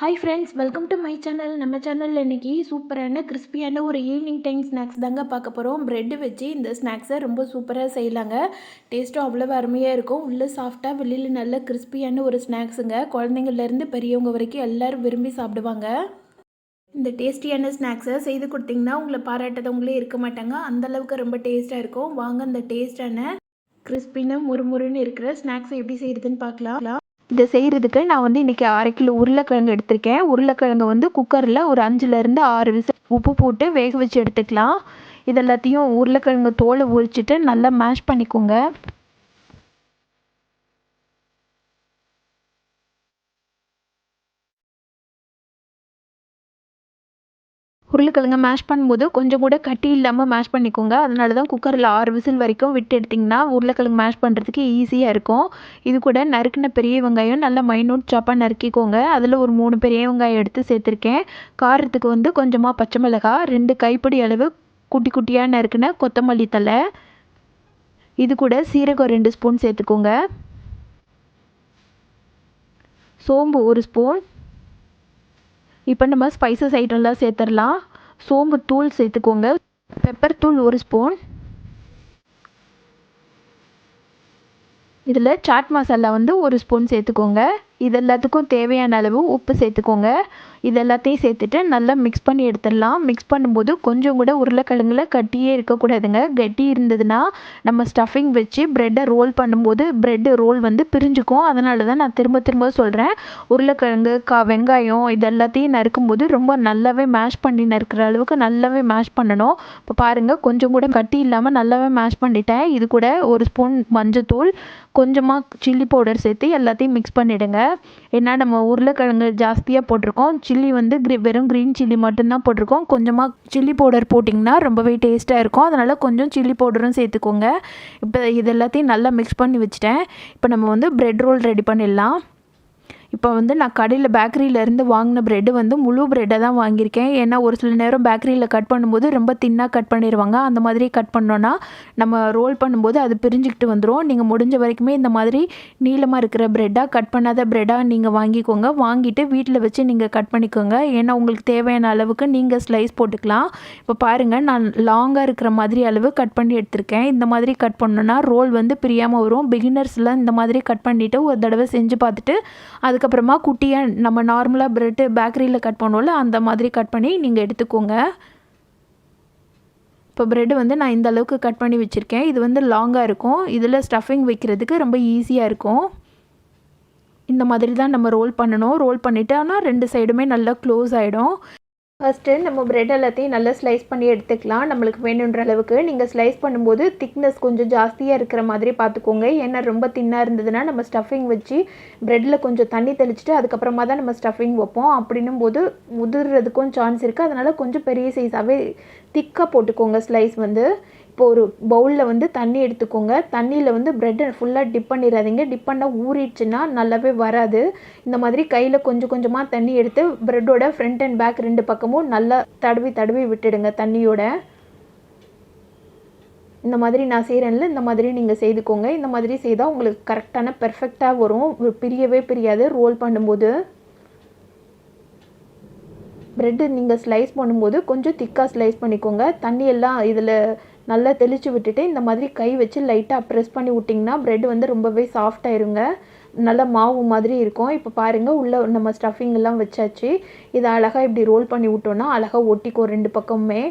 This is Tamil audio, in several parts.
Hi friends welcome to my channel நம்ம சேனலில் இன்றைக்கி சூப்பரான கிறிஸ்பியான ஒரு ஈவினிங் டைம் ஸ்நாக்ஸ் தாங்க பார்க்க போகிறோம் ப்ரெட்டு வச்சு இந்த ஸ்நாக்ஸை ரொம்ப சூப்பராக செய்யலாங்க. டேஸ்ட்டும் அவ்வளோ அருமையாக இருக்கும். உள்ளே சாஃப்டாக வெளியில் நல்ல கிறிஸ்பியான ஒரு ஸ்நாக்ஸுங்க குழந்தைங்கள்லேருந்து பெரியவங்க வரைக்கும் எல்லோரும் விரும்பி சாப்பிடுவாங்க. இந்த டேஸ்டியான ஸ்நாக்ஸை செய்து கொடுத்தீங்கன்னா உங்களை பாராட்டாதவங்களே இருக்க மாட்டாங்க. அந்தளவுக்கு ரொம்ப டேஸ்ட்டாக இருக்கும். வாங்க அந்த டேஸ்டான கிறிஸ்பின்னு முறுமுறுன்னு இருக்கிற ஸ்நாக்ஸை எப்படி செய்கிறதுன்னு பார்க்கலாம். இதை செய்கிறதுக்கு நான் வந்து இன்றைக்கி அரை கிலோ உருளைக்கிழங்கு எடுத்திருக்கேன். உருளைக்கிழங்கு வந்து குக்கரில் ஒரு அஞ்சுலேருந்து ஆறு விசில் உப்பு போட்டு வேக வச்சு எடுத்துக்கலாம். இது எல்லாத்தையும் உருளைக்கிழங்கு தோலை உரிச்சிட்டு நல்லா மேஷ் பண்ணிக்கோங்க. உருளைக்கிழங்க மேஷ் பண்ணும்போது கொஞ்சம் கூட கட்டி இல்லாமல் மேஷ் பண்ணிக்கோங்க. அதனால தான் குக்கரில் ஆறு விசில் வரைக்கும் விட்டு எடுத்திங்கன்னா உருளைக்கிழங்கு மேஷ் பண்ணுறதுக்கு ஈஸியாக இருக்கும். இது கூட நறுக்கின பெரிய வெங்காயம் நல்லா மைனூட் சாப்பாக நறுக்கிக்கோங்க. அதில் ஒரு மூணு பெரிய வெங்காயம் எடுத்து சேர்த்துருக்கேன். காரத்துக்கு வந்து கொஞ்சமாக பச்சை மிளகாய் ரெண்டு கைப்பிடி அளவு குட்டி குட்டியாக நறுக்கின கொத்தமல்லி தலை இது கூட சீரகம் ரெண்டு ஸ்பூன் சேர்த்துக்கோங்க. சோம்பு ஒரு ஸ்பூன் இப்போ நம்ம ஸ்பைசஸ் ஐட்டம்லாம் சேர்த்துடலாம் சோம்பு தூள் சேர்த்துக்கோங்க. பெப்பர் தூள் ஒரு ஸ்பூன் இதில் சாட் மசாலா வந்து ஒரு ஸ்பூன் சேர்த்துக்கோங்க. இது எல்லாத்துக்கும் தேவையான அளவு உப்பு சேர்த்துக்கோங்க. இது எல்லாத்தையும் சேர்த்துட்டு நல்லா மிக்ஸ் பண்ணி எடுத்துடலாம். மிக்ஸ் பண்ணும்போது கொஞ்சம் கூட உருளைக்கிழங்குல கட்டியே இருக்கக்கூடாதுங்க. கட்டி இருந்ததுன்னா நம்ம ஸ்டஃபிங் வச்சு ப்ரெட்டை ரோல் பண்ணும்போது ப்ரெட்டு ரோல் வந்து பிரிஞ்சுக்கும். அதனால தான் நான் திரும்ப திரும்ப சொல்கிறேன் உருளைக்கிழங்கு கா வெங்காயம் இது எல்லாத்தையும் நறுக்கும்போது ரொம்ப நல்லாவே மேஷ் பண்ணி நறுக்கிற அளவுக்கு நல்லாவே மேஷ் பண்ணணும். இப்போ பாருங்கள் கொஞ்சம் கூட கட்டி இல்லாமல் நல்லாவே மேஷ் பண்ணிட்டேன். இது கூட ஒரு ஸ்பூன் மஞ்சத்தூள் கொஞ்சமாக சில்லி பவுடர் சேர்த்து எல்லாத்தையும் மிக்ஸ் பண்ணிவிடுங்க ஏன்னா நம்ம உருளைக்கிழங்கு ஜாஸ்தியாக போட்டிருக்கோம். சில்லி வந்து க்ரி வெறும் க்ரீன் சில்லி மட்டும்தான் போட்டிருக்கோம். கொஞ்சமாக சில்லி பவுடர் போட்டிங்கன்னா ரொம்பவே டேஸ்ட்டாக இருக்கும். அதனால் கொஞ்சம் சில்லி பவுடரும் சேர்த்துக்கோங்க. இப்போ இது எல்லாத்தையும் நல்லா மிக்ஸ் பண்ணி வச்சுட்டேன். இப்போ நம்ம வந்து ப்ரெட் ரோல் ரெடி பண்ணிடலாம். இப்போ வந்து நான் கடையில் பேக்கரியிலேருந்து வாங்கின ப்ரெட்டு வந்து முழு ப்ரெட்டை தான் வாங்கியிருக்கேன். ஏன்னா ஒரு சில நேரம் பேக்கரியில் கட் பண்ணும்போது ரொம்ப தின்னாக கட் பண்ணிடுவாங்க அந்த மாதிரி கட் பண்ணோன்னா நம்ம ரோல் பண்ணும்போது அது பிரிஞ்சுக்கிட்டு வந்துடும் நீங்கள் முடிஞ்ச வரைக்குமே இந்த மாதிரி நீளமாக இருக்கிற ப்ரெட்டாக கட் பண்ணாத ப்ரெட்டாக நீங்கள் வாங்கிக்கோங்க. வாங்கிட்டு வீட்டில் வச்சு நீங்கள் கட் பண்ணிக்கோங்க. ஏன்னா உங்களுக்கு தேவையான அளவுக்கு நீங்கள் ஸ்லைஸ் போட்டுக்கலாம். இப்போ பாருங்கள் நான் லாங்காக இருக்கிற மாதிரி அளவு கட் பண்ணி எடுத்திருக்கேன். இந்த மாதிரி கட் பண்ணோன்னா ரோல் வந்து பிரியாமல் வரும். பிகினர்ஸ்லாம் இந்த மாதிரி கட் பண்ணிவிட்டு ஒரு தடவை செஞ்சு பார்த்துட்டு அதுக்கு அதுக்கப்புறமா குட்டியாக நம்ம நார்மலாக ப்ரெட்டு பேக்கரியில் கட் பண்ணுவோம்ல அந்த மாதிரி கட் பண்ணி நீங்கள் எடுத்துக்கோங்க. இப்போ ப்ரெட்டு வந்து நான் இந்த அளவுக்கு கட் பண்ணி வச்சுருக்கேன். இது வந்து லாங்காக இருக்கும். இதில் ஸ்டஃபிங் வைக்கிறதுக்கு ரொம்ப ஈஸியாக இருக்கும். இந்த மாதிரி தான் நம்ம ரோல் பண்ணணும். ரோல் பண்ணிவிட்டு ஆனால் ரெண்டு சைடுமே நல்லா க்ளோஸ் ஆகிடும் ஃபஸ்ட்டு நம்ம ப்ரெட் எல்லாத்தையும் நல்லா ஸ்லைஸ் பண்ணி எடுத்துக்கலாம். நம்மளுக்கு வேணுன்ற அளவுக்கு. நீங்கள் ஸ்லைஸ் பண்ணும்போது திக்னஸ் கொஞ்சம் ஜாஸ்தியாக இருக்கிற மாதிரி பார்த்துக்கோங்க. ஏன்னா ரொம்ப தின்னாக இருந்ததுன்னா நம்ம ஸ்டஃபிங் வச்சு ப்ரெட்டில் கொஞ்சம் தண்ணி தெளிச்சுட்டு அதுக்கப்புறமா தான் நம்ம ஸ்டஃபிங் வைப்போம். அப்படின்னும் போது உதிர்றதுக்கும் சான்ஸ் இருக்குது அதனால் கொஞ்சம் பெரிய சைஸாகவே திக்காக போட்டுக்கோங்க ஸ்லைஸ் வந்து. இப்போ ஒரு பவுலில் வந்து தண்ணி எடுத்துக்கோங்க. தண்ணியில் வந்து ப்ரெட்டை ஃபுல்லாக டிப் பண்ணிடாதீங்க. டிப் பண்ணால் ஊறிடுச்சுன்னா நல்லாவே வராது. இந்த மாதிரி கையில் கொஞ்சம் கொஞ்சமாக தண்ணி எடுத்து ப்ரெட்டோட ஃப்ரண்ட் அண்ட் பேக் ரெண்டு பக்கமும் நல்லா தடவி தடவி விட்டுடுங்க தண்ணியோட. இந்த மாதிரி நான் செய்கிறேன்ல இந்த மாதிரி நீங்கள் செய்துக்கோங்க. இந்த மாதிரி செய்தால் உங்களுக்கு கரெக்டான பெர்ஃபெக்டாக வரும். பிரியவே பிரியாது. ரோல் பண்ணும்போது ப்ரெட்டு நீங்கள் ஸ்லைஸ் பண்ணும்போது கொஞ்சம் திக்காக ஸ்லைஸ் பண்ணிக்கோங்க. தண்ணியெல்லாம் இதில் நல்லா தெளித்து விட்டுட்டு இந்த மாதிரி கை வச்சு லைட்டாக ப்ரெஸ் பண்ணி விட்டிங்கன்னா ப்ரெட் வந்து ரொம்பவே சாஃப்டாயிருங்க நல்ல மாவு மாதிரி இருக்கும். இப்போ பாருங்கள் உள்ளே நம்ம ஸ்டஃபிங் எல்லாம் வச்சாச்சு. இதை அழகாக இப்படி ரோல் பண்ணி விட்டோன்னா அழகாக ஒட்டிக்கும் ரெண்டு பக்கமுமே.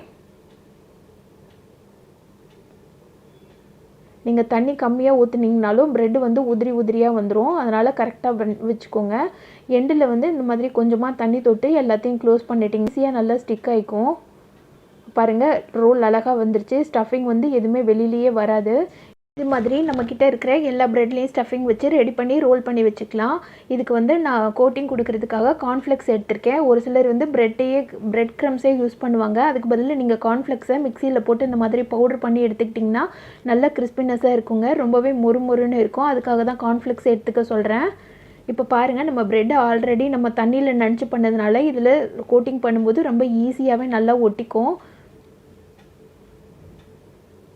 நீங்கள் தண்ணி கம்மியாக ஊற்றுனீங்கனாலும் ப்ரெட்டு வந்து உதிரி உதிரியாக வந்துடும் அதனால் கரெக்டாக வச்சுக்கோங்க. எண்டில் வந்து இந்த மாதிரி கொஞ்சமாக தண்ணி தொட்டு எல்லாத்தையும் க்ளோஸ் பண்ணிட்டீங்க. ஈஸியாக நல்லா ஸ்டிக் ஆகிக்கும் பாருங்கள் ரோல் அழகாக வந்துருச்சு. ஸ்டஃபிங் வந்து எதுவுமே வெளியிலேயே வராது. இது மாதிரி நம்மக்கிட்ட இருக்கிற எல்லா ப்ரெட்லேயும் ஸ்டஃபிங் வச்சு ரெடி பண்ணி ரோல் பண்ணி வச்சுக்கலாம். இதுக்கு வந்து நான் கோட்டிங் கொடுக்கறதுக்காக கார்ன்ஃப்ளெக்ஸ் எடுத்திருக்கேன். ஒரு சிலர் வந்து ப்ரெட்டையே ப்ரெட் க்ரம்ஸே யூஸ் பண்ணுவாங்க. அதுக்கு பதில் நீங்கள் கார்ன்ஃப்ளெக்ஸை மிக்சியில் போட்டு இந்த மாதிரி பவுடர் பண்ணி எடுத்துக்கிட்டிங்கன்னா நல்ல கிறிஸ்பினஸாக இருக்குங்க. ரொம்பவே மொறுமொறுன்னு இருக்கும். அதுக்காக தான் கார்ன்ஃப்ளெக்ஸ் எடுத்துக்க சொல்கிறேன் இப்போ பாருங்கள் நம்ம ப்ரெட்டை ஆல்ரெடி நம்ம தண்ணியில் நனைச்சி பண்ணதுனால இதில் கோட்டிங் பண்ணும்போது ரொம்ப ஈஸியாகவே நல்லா ஒட்டிக்கும்.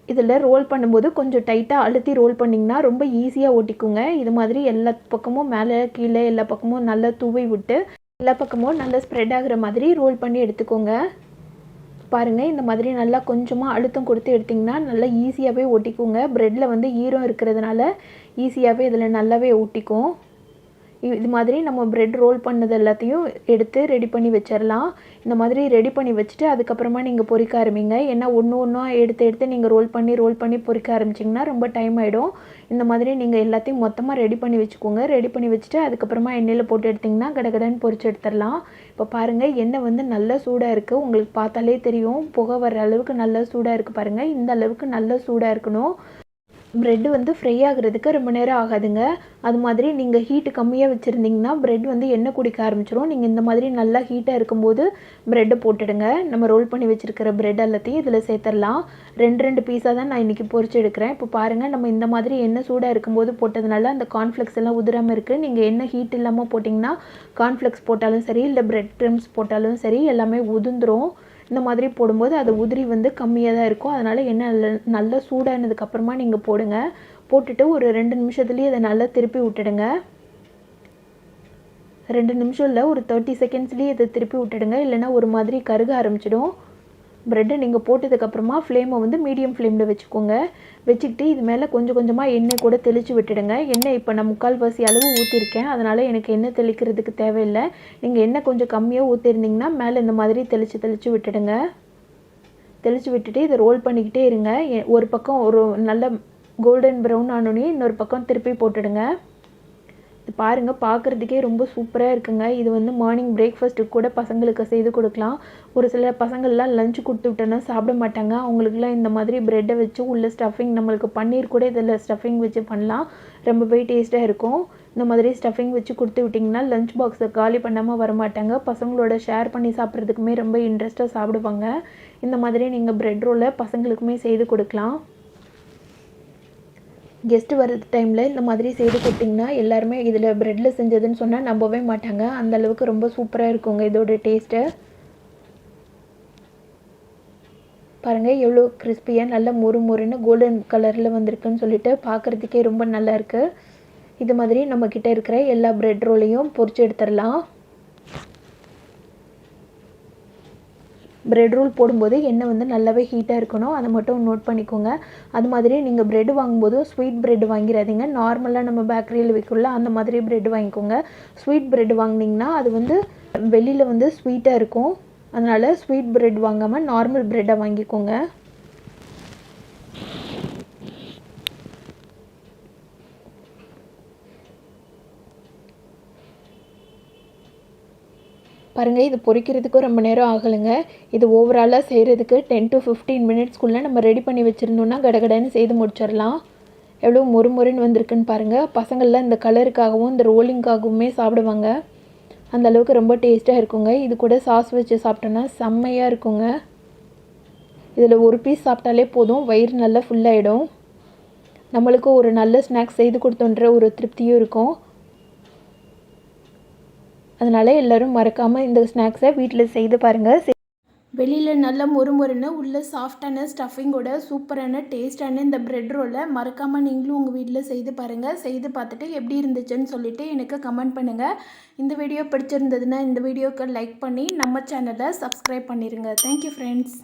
இதில் ரோல் பண்ணும்போது கொஞ்சம் டைட்டாக அழுத்தி ரோல் பண்ணிங்கன்னா ரொம்ப ஈஸியாக ஓட்டிக்குங்க இது மாதிரி எல்லா பக்கமும் மேலே கீழே எல்லா பக்கமும் நல்லா தூவி விட்டு எல்லா பக்கமும் நல்லா ஸ்ப்ரெட் ஆகிற மாதிரி ரோல் பண்ணி எடுத்துக்கோங்க. பாருங்கள் இந்த மாதிரி நல்லா கொஞ்சமாக அழுத்தம் கொடுத்து எடுத்திங்கன்னா நல்லா ஈஸியாகவே ஓட்டிக்குங்க ப்ரெட்டில் வந்து ஈரம் இருக்கிறதுனால ஈஸியாகவே இதில் நல்லாவே ஓட்டிக்கும் இது மாதிரி நம்ம ப்ரெட் ரோல் பண்ணது எல்லாத்தையும் எடுத்து ரெடி பண்ணி வச்சிடலாம் இந்த மாதிரி ரெடி பண்ணி வச்சுட்டு அதுக்கப்புறமா நீங்கள் பொறிக்க ஆரம்பிங்க. ஏன்னா ஒன்று ஒன்றா எடுத்து எடுத்து நீங்கள் ரோல் பண்ணி ரோல் பண்ணி பொறிக்க ஆரம்பிச்சிங்கன்னா ரொம்ப டைம் ஆகிடும் இந்த மாதிரி நீங்கள் எல்லாத்தையும் மொத்தமாக ரெடி பண்ணி வச்சுக்கோங்க. ரெடி பண்ணி வச்சுட்டு அதுக்கப்புறமா எண்ணெயில் போட்டு எடுத்திங்கன்னா கடகடன்னு பொறிச்சு எடுத்துடலாம் இப்போ பாருங்கள் எண்ணெய் வந்து நல்லா சூடாக இருக்குது உங்களுக்கு பார்த்தாலே தெரியும். புகை வர அளவுக்கு நல்லா சூடாக இருக்குது பாருங்கள் இந்த அளவுக்கு நல்லா சூடாக இருக்கணும். ப்ரெட் வந்து ஃப்ரை ஆகுறதுக்கு ரொம்ப நேரம் ஆகாதுங்க. அது மாதிரி நீங்கள் ஹீட்டு கம்மியாக வச்சுருந்தீங்கன்னா ப்ரெட் வந்து எண்ணெய் குடிக்க ஆரம்பிச்சிரும். நீங்கள் இந்த மாதிரி நல்லா ஹீட்டாக இருக்கும்போது ப்ரெட்டை போட்டுடுங்க. நம்ம ரோல் பண்ணி வச்சுருக்கிற ப்ரெட் எல்லாத்தையும் இதில் சேர்த்துடலாம் ரெண்டு ரெண்டு பீஸாக தான் நான் இன்றைக்கி பொறிச்சு எடுக்கிறேன். இப்போ பாருங்கள் நம்ம இந்த மாதிரி எண்ணெய் சூடாக இருக்கும்போது போட்டதுனால அந்த கார்ன்ஃப்ளெக்ஸ் எல்லாம் உதிராமல் இருக்குது நீங்கள் எண்ணெய் ஹீட் இல்லாமல் போட்டிங்கன்னா கார்ன்ஃப்ளெக்ஸ் போட்டாலும் சரி இல்லை ப்ரெட் க்ரம்ஸ் போட்டாலும் சரி எல்லாமே உதிர்ந்துரும். இந்த மாதிரி போடும்போது அது உதிரி வந்து கம்மியாக தான் இருக்கும். அதனால் எண்ணெய் நல்லா சூடானதுக்கப்புறமா நீங்கள் போடுங்க. போட்டுட்டு ஒரு ரெண்டு நிமிஷத்துலேயே அதை நல்லா திருப்பி விட்டுடுங்க. ரெண்டு நிமிஷம் இல்லை ஒரு தேர்ட்டி செகண்ட்ஸ்லேயே இதை திருப்பி விட்டுடுங்க. இல்லைன்னா ஒரு மாதிரி கருக ஆரம்பிச்சிடும். ப்ரெட்டை நீங்கள் போட்டதுக்கப்புறமா ஃப்ளேமை வந்து மீடியம் ஃப்ளேமில் வச்சுக்கோங்க. வச்சுக்கிட்டு இது மேலே கொஞ்சம் கொஞ்சமாக எண்ணெய் கூட தெளித்து விட்டுடுங்க. எண்ணெய் இப்போ நான் முக்கால்வாசி அளவு ஊற்றிருக்கேன் அதனால் எனக்கு எண்ணெய் தெளிக்கிறதுக்கு தேவையில்லை. நீங்கள் எண்ணெய் கொஞ்சம் கம்மியாக ஊற்றிருந்தீங்கன்னா மேலே இந்த மாதிரி தெளித்து தெளித்து விட்டுடுங்க. தெளித்து விட்டுட்டு இதை ரோல் பண்ணிக்கிட்டே இருங்க. எ- ஒரு பக்கம் ஒரு நல்ல கோல்டன் ப்ரௌன் ஆனோடனே இன்னொரு பக்கம் திருப்பி போட்டுடுங்க. பாருங்கள் பார்க்குறதுக்கே ரொம்ப சூப்பராக இருக்குங்க. இது வந்து மார்னிங் பிரேக்ஃபாஸ்ட்டுக்கு கூட பசங்களுக்கு செய்து கொடுக்கலாம். ஒரு சில பசங்கள்லாம் லஞ்ச் கொடுத்து விட்டோன்னா சாப்பிட மாட்டாங்க. அவங்களுக்குலாம் இந்த மாதிரி ப்ரெட்டை வச்சு உள்ள ஸ்டஃபிங் நம்மளுக்கு பன்னீர் கூட இதில் ஸ்டஃபிங் வச்சு பண்ணலாம். ரொம்பவே டேஸ்ட்டாக இருக்கும். இந்த மாதிரி ஸ்டஃபிங் வச்சு கொடுத்து விட்டிங்கன்னா லஞ்ச் பாக்ஸை காலி பண்ணாமல் வரமாட்டாங்க. பசங்களோட ஷேர் பண்ணி சாப்பிட்றதுக்குமே ரொம்ப இன்ட்ரெஸ்ட்டாக சாப்பிடுவாங்க. இந்த மாதிரி நீங்கள் ப்ரெட் ரோலை பசங்களுக்குமே செய்து கொடுக்கலாம். கெஸ்ட்டு வர டைமில் இந்த மாதிரி செய்து கொடுத்தீங்கன்னா எல்லாருமே இதில் ப்ரெட்டில் செஞ்சதுன்னு சொன்னால் நம்பவே மாட்டாங்க. அந்த அளவுக்கு ரொம்ப சூப்பராக இருக்குங்க இதோட டேஸ்ட்டு பாருங்கள் எவ்வளோ கிறிஸ்பியாக நல்ல மொறு மொறுன்னு கோல்டன் கலரில் வந்திருக்குன்னு சொல்லிட்டு பார்க்குறதுக்கே ரொம்ப நல்லாயிருக்கு இது மாதிரி நம்மக்கிட்ட இருக்கிற எல்லா ப்ரெட் ரோலையும் பொறிச்சு எடுத்துடலாம். ப்ரெட் ரோல் போடும்போது எண்ணெய் வந்து நல்லாவே ஹீட்டாக இருக்கணும். அதை மட்டும் நோட் பண்ணிக்கோங்க. அது மாதிரி நீங்கள் ப்ரெட் வாங்கும்போது ஸ்வீட் ப்ரெட் வாங்கிடாதீங்க நார்மலாக நம்ம பேக்கரியில் வைக்கல அந்த மாதிரி ப்ரெட் வாங்கிக்கோங்க. ஸ்வீட் ப்ரெட் வாங்குனீங்கன்னா அது வந்து வெளியில் வந்து ஸ்வீட்டாக இருக்கும். அதனால் ஸ்வீட் ப்ரெட் வாங்காமல் நார்மல் ப்ரெட்டை வாங்கிக்கோங்க. பாருங்கள் இது பொறிக்கிறதுக்கும் ரொம்ப நேரம் ஆகலைங்க. இது ஓவராலாக செய்கிறதுக்கு டென் டு ஃபிஃப்டீன் மினிட்ஸ்க்குள்ளே நம்ம ரெடி பண்ணி வச்சுருந்தோம்னா கடகடன்னு செய்து முடிச்சிடலாம். எவ்வளோ மொறு மொறுன்னு வந்திருக்குன்னு பாருங்கள் பசங்கள்லாம் இந்த கலருக்காகவும் இந்த ரோலிங்காகவுமே சாப்பிடுவாங்க. அந்த அளவுக்கு ரொம்ப டேஸ்ட்டாக இருக்குங்க. இது கூட சாஸ் வச்சு சாப்பிட்டோன்னா செம்மையாக இருக்குங்க. இதில் ஒரு பீஸ் சாப்பிட்டாலே போதும். வயிறு நல்லா ஃபுல்லாகிடும் நம்மளுக்கும் ஒரு நல்ல ஸ்நாக்ஸ் செய்து கொடுத்தோன்ற ஒரு திருப்தியும் இருக்கும். அதனால் எல்லோரும் மறக்காமல் இந்த ஸ்நாக்ஸை வீட்டில் செய்து பாருங்கள் வெளியில் நல்ல மொறுமொறுன்னு உள்ள சாஃப்டான ஸ்டஃபிங்கோட சூப்பரான டேஸ்டான இந்த ப்ரெட் ரோலை மறக்காமல் நீங்களும் உங்கள் வீட்டில் செய்து பாருங்கள் செய்து பார்த்துட்டு எப்படி இருந்துச்சுன்னு சொல்லிவிட்டு எனக்கு கமெண்ட் பண்ணுங்கள் இந்த வீடியோ பிடிச்சிருந்ததுன்னா இந்த வீடியோக்கு லைக் பண்ணி நம்ம சேனலை சப்ஸ்கிரைப் பண்ணிடுங்க தேங்க்யூ ஃப்ரெண்ட்ஸ்